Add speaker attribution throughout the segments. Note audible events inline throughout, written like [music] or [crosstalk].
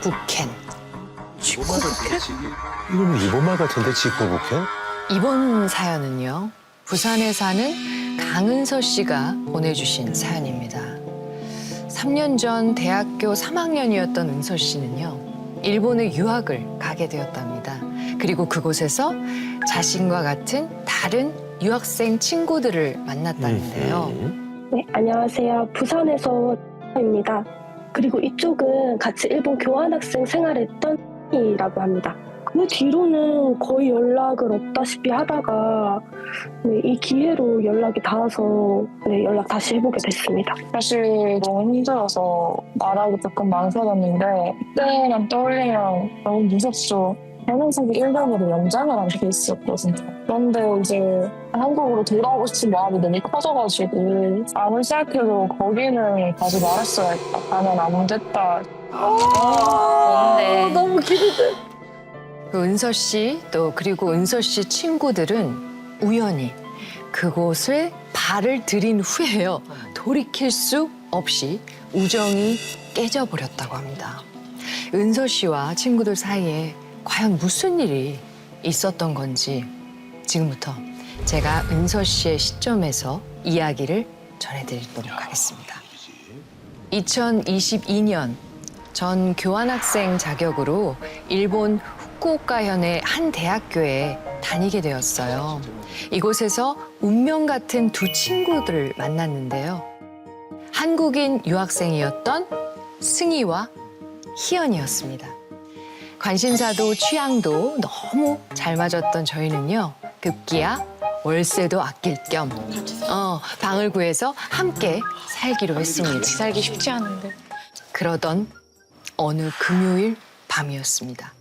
Speaker 1: 북켄.
Speaker 2: 이건 일본말 같은데 지코부켄?
Speaker 1: 이번 사연은요. 부산에 사는 강은서 씨가 보내주신 사연입니다. 3년 전 대학교 3학년이었던 은서 씨는요. 일본에 유학을 가게 되었답니다. 그리고 그곳에서 자신과 같은 다른 유학생 친구들을 만났다는데요.
Speaker 2: 음.
Speaker 3: 네, 안녕하세요. 부산에서 입니다. 그리고 이쪽은 같이 일본 교환학생 생활했던 이라고 합니다. 그 뒤로는 거의 연락을 없다시피 하다가 네, 이 기회로 연락이 닿아서 네, 연락 다시 해보게 됐습니다.
Speaker 4: 사실 너무 힘들어서 말하기 조금 망설였는데 그때만 떠올리면 너무 무섭죠. 변호사기 일본으로 연장을 한 케이스였거든요. 그런데 이제 한국으로 돌아오고 싶은 마음이 너무 커져가지고 아무리 생각해도 거기는 가지 말았어야 했다. 나는 안 됐다.
Speaker 1: 뭔데?
Speaker 3: 너무 기대돼.
Speaker 1: 그 은서 씨 또 그리고 은서 씨 친구들은 우연히 그곳을 발을 들인 후에요 돌이킬 수 없이 우정이 깨져 버렸다고 합니다. 은서 씨와 친구들 사이에 과연 무슨 일이 있었던 건지 지금부터 제가 은서 씨의 시점에서 이야기를 전해드리도록 하겠습니다. 2022년 전 교환학생 자격으로 일본 후쿠오카현의 한 대학교에 다니게 되었어요. 이곳에서 운명 같은 두 친구들을 만났는데요. 한국인 유학생이었던 승희와 희연이었습니다. 관심사도 취향도 너무 잘 맞았던 저희는요. 급기야 월세도 아낄 겸 어, 방을 구해서 함께 살기로 했습니다.
Speaker 4: 살기 쉽지 않은데.
Speaker 1: 그러던 어느 금요일 밤이었습니다.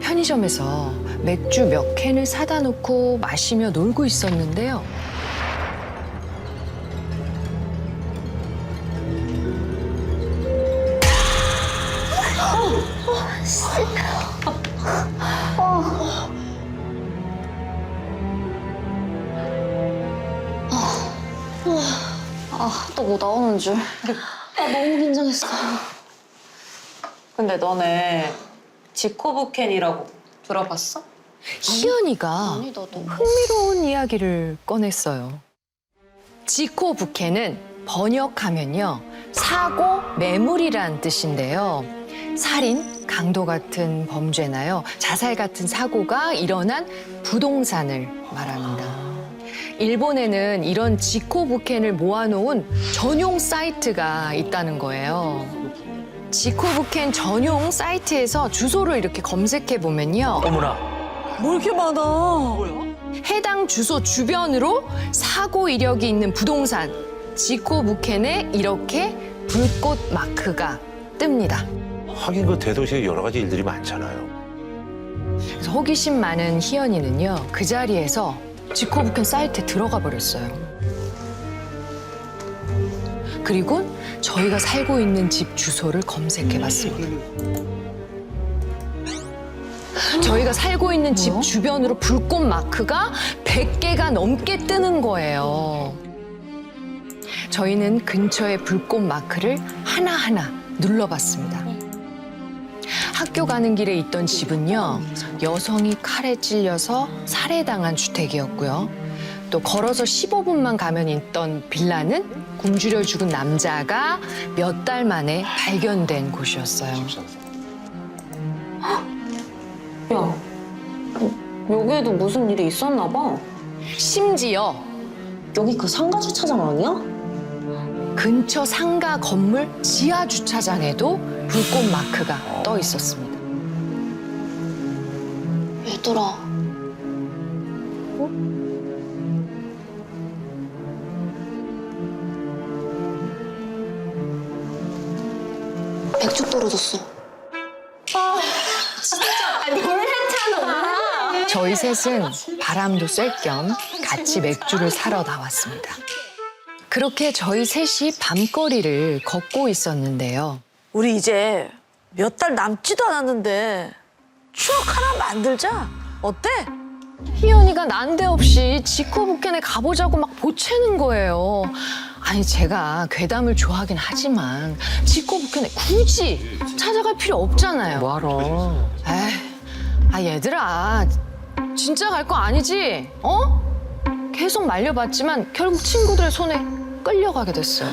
Speaker 1: 편의점에서 맥주 몇 캔을 사다 놓고 마시며 놀고 있었는데요.
Speaker 5: 아, 또 뭐 나오는 줄. 아, 너무 긴장했어.
Speaker 6: 근데 너네 지코부켄이라고 들어봤어?
Speaker 1: 희연이가
Speaker 5: 아니, 나도.
Speaker 1: 흥미로운 이야기를 꺼냈어요. 지코 부케는 번역하면요. 사고 매물이란 뜻인데요. 살인, 강도 같은 범죄나요. 자살 같은 사고가 일어난 부동산을 말합니다. 일본에는 이런 지코 부켄을 모아놓은 전용 사이트가 있다는 거예요. 지코 부켄 전용 사이트에서 주소를 이렇게 검색해 보면요.
Speaker 2: 어머나.
Speaker 7: 뭐 이렇게 많아?
Speaker 1: 해당 주소 주변으로 사고 이력이 있는 부동산 지코 부켄에 이렇게 불꽃 마크가 뜹니다.
Speaker 2: 하긴 그 대도시에 여러 가지 일들이 많잖아요.
Speaker 1: 그래서 호기심 많은 희연이는요 그 자리에서 지코 부켄 사이트에 들어가 버렸어요. 그리고 저희가 살고 있는 집 주소를 검색해 봤습니다. 저희가 살고 있는 집 주변으로 불꽃 마크가 100개가 넘게 뜨는 거예요. 저희는 근처의 불꽃 마크를 하나하나 눌러봤습니다. 학교 가는 길에 있던 집은요, 여성이 칼에 찔려서 살해당한 주택이었고요. 또 걸어서 15분만 가면 있던 빌라는 굶주려 죽은 남자가 몇 달 만에 발견된 곳이었어요. [gasps]
Speaker 5: 야, 여기에도 무슨 일이 있었나 봐.
Speaker 1: 심지어
Speaker 5: 여기 그 상가 주차장 아니야?
Speaker 1: 근처 상가 건물 지하 주차장에도 불꽃 마크가 떠 있었습니다.
Speaker 5: 얘들아. 백축 떨어졌어.
Speaker 1: 저희 셋은 바람도 쐴 겸 같이 맥주를 사러 나왔습니다. 그렇게 저희 셋이 밤거리를 걷고 있었는데요.
Speaker 7: 우리 이제 몇 달 남지도 않았는데 추억 하나 만들자. 어때?
Speaker 1: 희연이가 난데없이 지코부켄에 가보자고 막 보채는 거예요. 아니 제가 괴담을 좋아하긴 하지만 직고북현에 굳이 찾아갈 필요 없잖아요.
Speaker 2: 뭐하러?
Speaker 1: 에이, 아 얘들아 진짜 갈 거 아니지? 어? 계속 말려봤지만 결국 친구들의 손에 끌려가게 됐어요.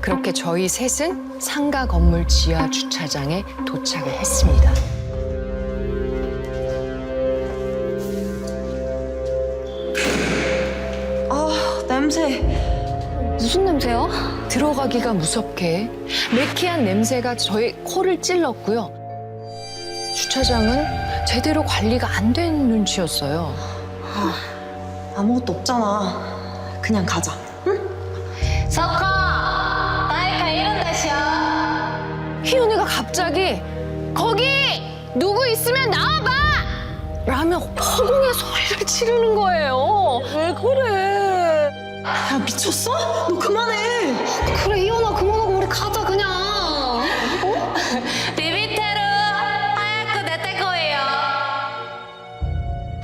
Speaker 1: 그렇게 저희 셋은 상가 건물 지하 주차장에 도착을 했습니다.
Speaker 5: 냄새. 무슨 냄새야?
Speaker 1: 들어가기가 무섭게 매캐한 냄새가 저의 코를 찔렀고요. 주차장은 제대로 관리가 안 된 눈치였어요.
Speaker 5: 아무것도 없잖아. 그냥 가자.
Speaker 6: 석화! 나이가 이런 데시야.
Speaker 1: 희연이가 갑자기 거기 누구 있으면 나와봐! 라며 허공에 소리를 지르는 거예요. 왜 그래?
Speaker 5: 야 미쳤어? 너 그만해.
Speaker 6: 그래, 이현아, 그만하고 우리 가자, 그냥. 어? [laughs] 비비테르, 하얗고 내딸 거예요.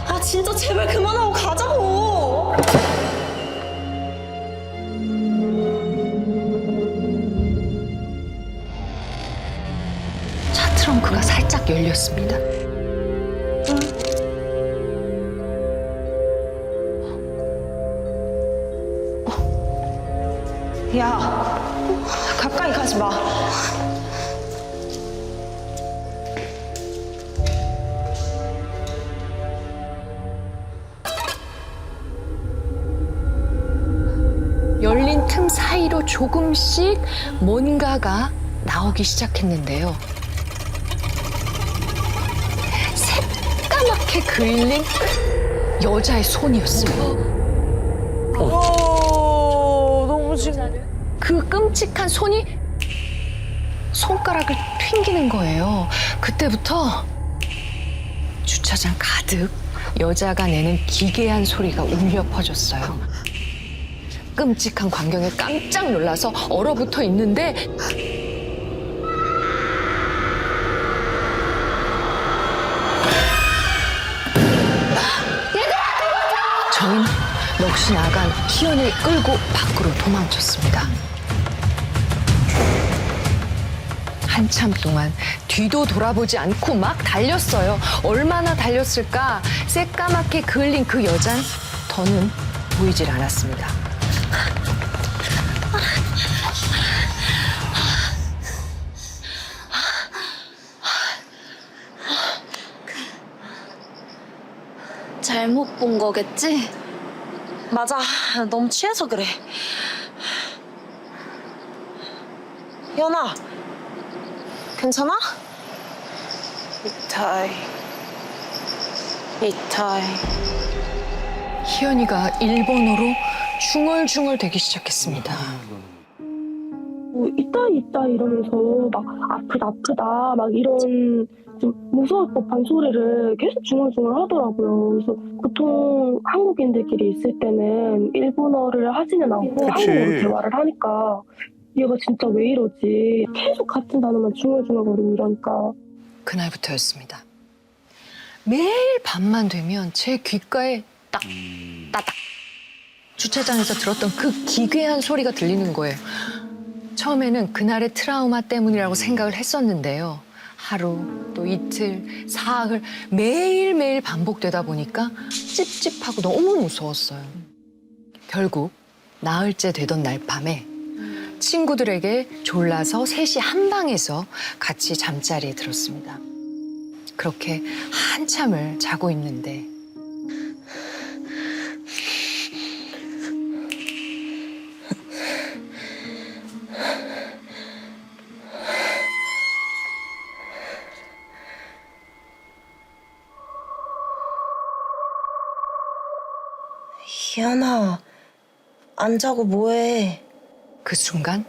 Speaker 5: 아 진짜 제발 그만하고 가자고.
Speaker 1: 차 트렁크가 살짝 열렸습니다.
Speaker 5: 야 가까이 가지 마.
Speaker 1: 열린 틈 사이로 조금씩 뭔가가 나오기 시작했는데요. 새까맣게 그을린 여자의 손이었습니다.
Speaker 7: 오, 너무 지금.
Speaker 1: 그 끔찍한 손이 손가락을 튕기는 거예요. 그때부터 주차장 가득 여자가 내는 기괴한 소리가 울려 퍼졌어요. 끔찍한 광경에 깜짝 놀라서 얼어붙어 있는데 저희는 넋이 나간 희연을 끌고 밖으로 도망쳤습니다. 한참 동안 뒤도 돌아보지 않고 막 달렸어요. 얼마나 달렸을까? 새까맣게 그을린 그 여잔 더는 보이질 않았습니다.
Speaker 5: 잘못 본 거겠지? 맞아. 너무 취해서 그래. 연아. 괜찮아?
Speaker 4: 이타이. 이타이.
Speaker 1: 희연이가 일본어로 중얼중얼 대기 시작했습니다.
Speaker 3: 뭐 있다 있다 이러면서 막 아프다 아프다 막 이런 좀 무서울 법한 소리를 계속 중얼중얼 하더라고요. 그래서 보통 한국인들끼리 있을 때는 일본어를 하지는 않고
Speaker 2: 그치.
Speaker 3: 한국어로 대화를 하니까 얘가 진짜 왜 이러지? 계속 같은 단어만 중얼중얼거리고 이러니까
Speaker 1: 그날부터였습니다. 매일 밤만 되면 제 귓가에 딱 따닥 주차장에서 들었던 그 기괴한 소리가 들리는 거예요. 처음에는 그날의 트라우마 때문이라고 생각을 했었는데요. 하루, 또 이틀, 사흘 매일매일 반복되다 보니까 찝찝하고 너무 무서웠어요. 결국 나흘째 되던 날 밤에 친구들에게 졸라서 셋이 한 방에서 같이 잠자리에 들었습니다. 그렇게 한참을 자고 있는데
Speaker 5: 희연아. 안 자고 뭐해?
Speaker 1: 그 순간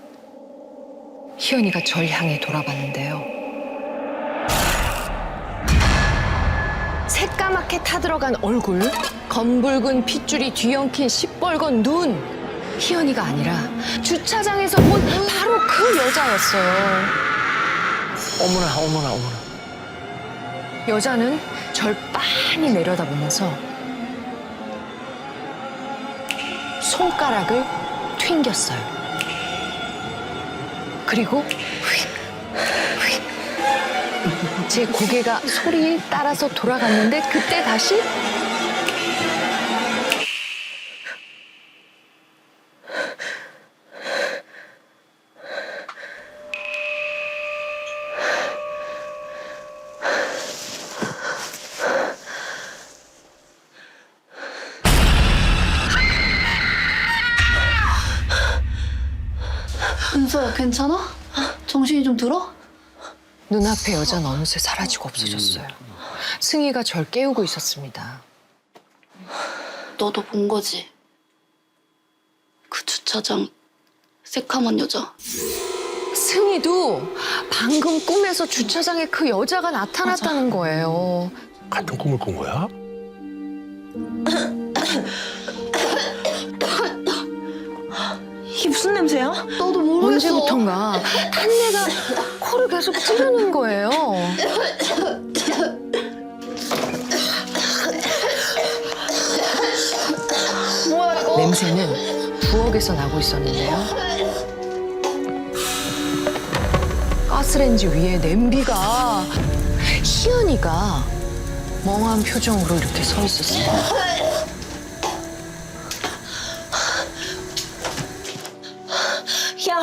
Speaker 1: 희연이가 절 향해 돌아봤는데요. 새까맣게 타들어간 얼굴, 검붉은 핏줄이 뒤엉킨 시뻘건 눈. 희연이가 아니라 주차장에서 본 바로 그 여자였어요.
Speaker 2: 어머나 어머나 어머나.
Speaker 1: 여자는 절 빤히 내려다보면서 손가락을 튕겼어요. 그리고 휙, 휙. 제 고개가 소리에 따라서 돌아갔는데 그때 다시
Speaker 6: 괜찮아? 정신이 좀 들어?
Speaker 1: 눈앞에 여자는 어느새 사라지고 없어졌어요. 승희가 절 깨우고 있었습니다.
Speaker 6: 너도 본 거지? 그 주차장 새카만 여자
Speaker 1: 승희도 방금 꿈에서 주차장에 그 여자가 나타났다는 거예요.
Speaker 2: 같은 꿈을 꾼 거야?
Speaker 5: 이게 무슨 냄새야?
Speaker 6: 너도
Speaker 1: 언제부턴가 탄내가 코를 계속 찌르는 거예요.
Speaker 6: 뭐야 이거
Speaker 1: 냄새는 부엌에서 나고 있었는데요. 가스레인지 위에 냄비가 희연이가 멍한 표정으로 이렇게 서 있었어요.
Speaker 5: 야,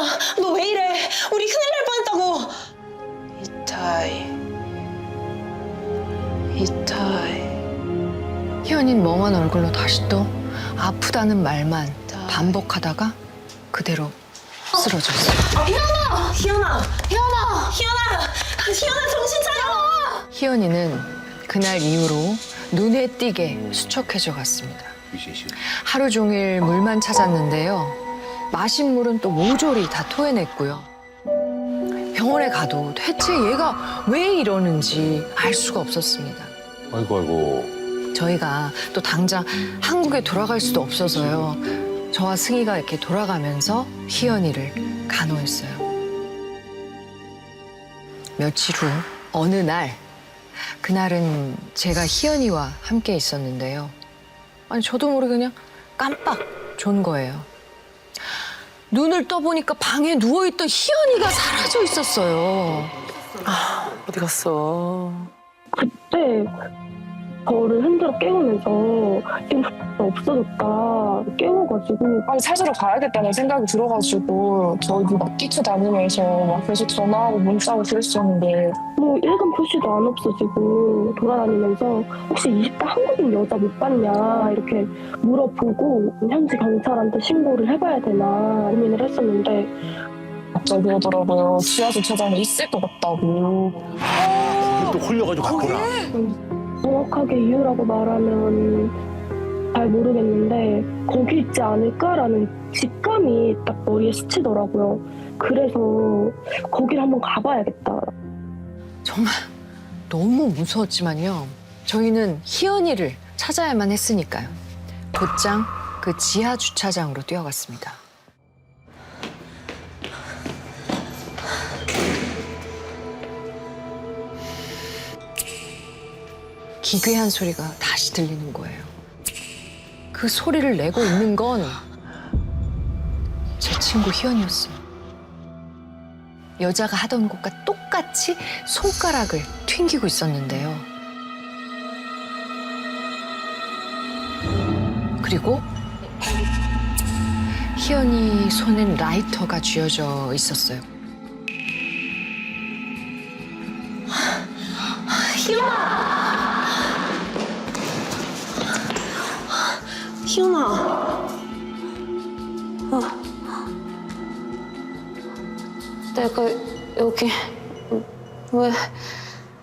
Speaker 1: 멍한 얼굴로 다시 또 아프다는 말만 반복하다가 그대로 쓰러졌어요.
Speaker 5: 희연아, 희연아, 희연아, 희연아, 정신 차려.
Speaker 1: 희연이는 그날 이후로 눈에 띄게 수척해져 갔습니다. 하루 종일 물만 찾았는데요. 마신 물은 또 모조리 다 토해냈고요. 병원에 가도 대체 얘가 왜 이러는지 알 수가 없었습니다.
Speaker 2: 아이고 아이고.
Speaker 1: 저희가 또 당장 한국에 돌아갈 수도 없어서요. 저와 승희가 이렇게 돌아가면서 희연이를 간호했어요. 며칠 후 어느 날 그날은 제가 희연이와 함께 있었는데요. 아니 저도 모르게 그냥 깜빡 존 거예요. 눈을 떠보니까 방에 누워있던 희연이가 사라져 있었어요.
Speaker 2: 어디 갔어?
Speaker 3: 그때 저를 흔들어 깨우면서 지금 없어졌다 깨워가지고
Speaker 4: 빨리 찾으러 가야겠다는 생각이 들어가지고 저희 막 뛰쳐 다니면서 막 계속 전화하고 문자하고 그랬었는데
Speaker 3: 뭐 일간 표시도 안 없어지고 돌아다니면서 혹시 20대 한국인 여자 못 봤냐 이렇게 물어보고 현지 경찰한테 신고를 해봐야 되나 고민을 했었는데
Speaker 4: 갑자기 그러더라고요. 지하 주차장에 있을 것 같다고.
Speaker 2: 또 홀려가지고 갔구나.
Speaker 3: 정확하게 이유라고 말하면 잘 모르겠는데 거기 있지 않을까라는 직감이 딱 머리에 스치더라고요. 그래서 거기를 한번 가봐야겠다.
Speaker 1: 정말 너무 무서웠지만요. 저희는 희연이를 찾아야만 했으니까요. 곧장 그 지하 주차장으로 뛰어갔습니다. 기괴한 소리가 다시 들리는 거예요. 그 소리를 내고 있는 건 제 친구 희연이었어요. 여자가 하던 것과 똑같이 손가락을 튕기고 있었는데요. 그리고 희연이 손엔 라이터가 쥐어져 있었어요.
Speaker 5: 희연아,
Speaker 6: 내가 여기 왜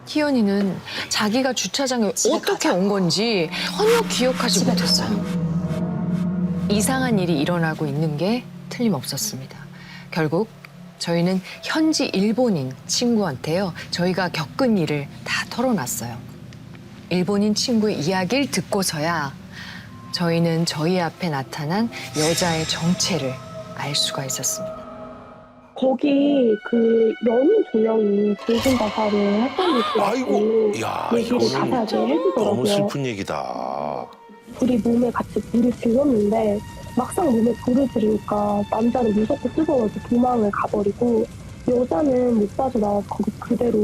Speaker 1: 희연이는 자기가 주차장에 어떻게 온 건지 전혀 기억하지 못했어요. 이상한 일이 일어나고 있는 게 틀림없었습니다. 결국 저희는 현지 일본인 친구한테요. 저희가 겪은 일을 다 털어놨어요. 일본인 친구의 이야기를 듣고서야 저희는 저희 앞에 나타난 여자의 정체를 알 수가 있었습니다.
Speaker 3: 거기 그 연인 두 명이 불신 자살을 했던
Speaker 2: 아이고. 게야
Speaker 3: 얘기를
Speaker 2: 이거는
Speaker 3: 자세하게
Speaker 2: 너무
Speaker 3: 해주더라고요.
Speaker 2: 슬픈 얘기다.
Speaker 3: 둘이 몸에 같이 물이 들었는데 막상 몸에 불을 들이니까 남자는 무섭고 뜨거워서 도망을 가버리고 여자는 못 빠져나와서 거기 그대로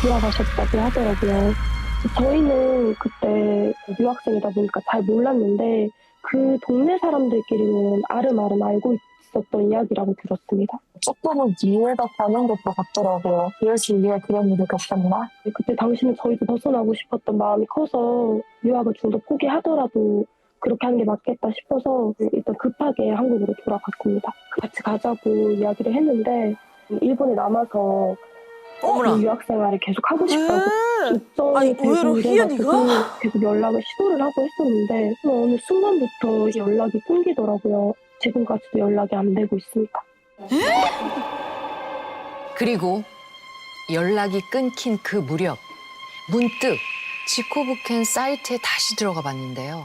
Speaker 3: 돌아가셨다고 하더라고요. 저희는 그때 유학생이다 보니까 잘 몰랐는데 그 동네 사람들끼리는 아름아름 알고 있었던 이야기라고 들었습니다.
Speaker 4: 조금은 이해가 가는 것도 같더라고요. 그래서 이해 그런 일이 겪었나?
Speaker 3: 그때 당시는 저희도 벗어나고 싶었던 마음이 커서 유학을 좀더 포기하더라도 그렇게 하는 게 맞겠다 싶어서 일단 급하게 한국으로 돌아갔습니다. 같이 가자고 이야기를 했는데 일본에 남아서
Speaker 7: 어머나.
Speaker 3: 그 유학 생활을 계속 하고 싶다고 걱정이
Speaker 7: 아니, 의외로
Speaker 3: 이래가지고
Speaker 7: 희연이가?
Speaker 3: 계속 연락을 시도를 하고 했었는데 어느 순간부터 연락이 끊기더라고요. 지금까지도 연락이 안 되고 있습니다.
Speaker 1: 그리고 연락이 끊긴 그 무렵 문득 지코부켄 사이트에 다시 들어가 봤는데요.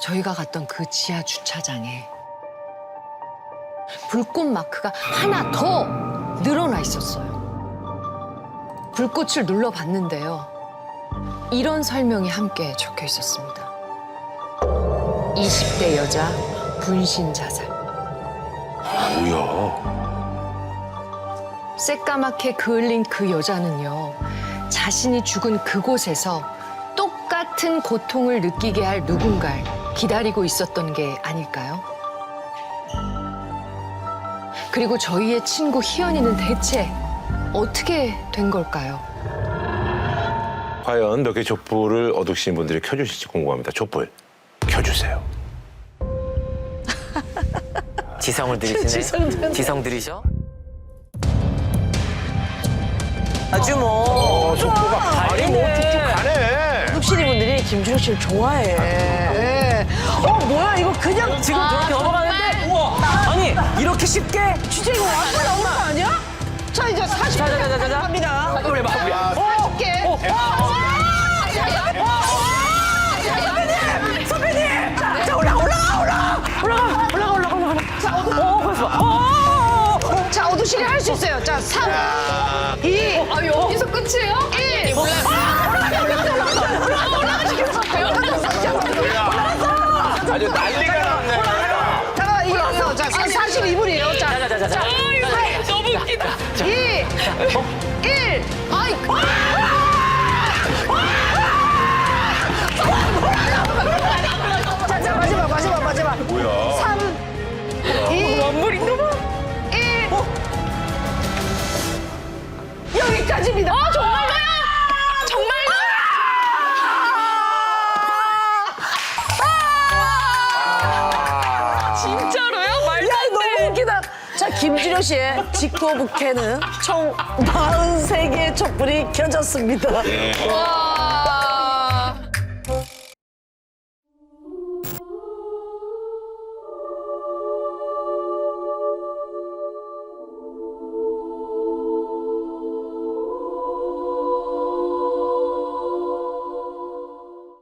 Speaker 1: 저희가 갔던 그 지하 주차장에 불꽃 마크가 하나 더 늘어나 있었어요. 불꽃을 눌러봤는데요. 이런 설명이 함께 적혀 있었습니다. 20대 여자 분신 자살.
Speaker 2: 뭐야?
Speaker 1: 새까맣게 그을린 그 여자는요, 자신이 죽은 그곳에서 똑같은 고통을 느끼게 할 누군가를 기다리고 있었던 게 아닐까요? 그리고 저희의 친구 희연이는 대체 어떻게 된 걸까요?
Speaker 2: 과연 몇 개 촛불을 어둑신 분들이 켜주실지 궁금합니다. 촛불 켜주세요.
Speaker 8: 지성을 들이시네. 지성 들이셔? 아주 뭐.
Speaker 2: 어, 속도가 발이 뭐 쭉쭉 가네.
Speaker 7: 흡신이 분들이 김준호 씨를 좋아해. 어 뭐야 이거 그냥
Speaker 8: 지금 저렇게 넘어가는데? 우와. 아니, 이렇게 쉽게?
Speaker 7: 진짜 이거 완전 나오는 거 아니야? 자 이제 40분
Speaker 8: 자자자자자.
Speaker 7: 갑니다.
Speaker 8: 마무리, 마무리.
Speaker 7: 어, 할게. 선배님! 선배님! 자, 자, 올라가, 올라가, 올라가! 올라가, 올라가, 올라가, 올라가. 자, 어두, 어, 벌써. 어, 어, 어. 자, 어두시게 할수 있어요. 자, 3, 2, 아, 여기서 끝이에요? 1. 몰라요. 1. 아이, 자, 자, 마지막, 마지막, 마지막.
Speaker 2: 뭐야?
Speaker 7: 3, 2,
Speaker 6: 원물인가 봐.
Speaker 7: 1. 여기까지입니다.
Speaker 6: 아, 정말
Speaker 7: 씨의 직도 부캐는 총 43개의 촛불이 켜졌습니다.
Speaker 6: 와.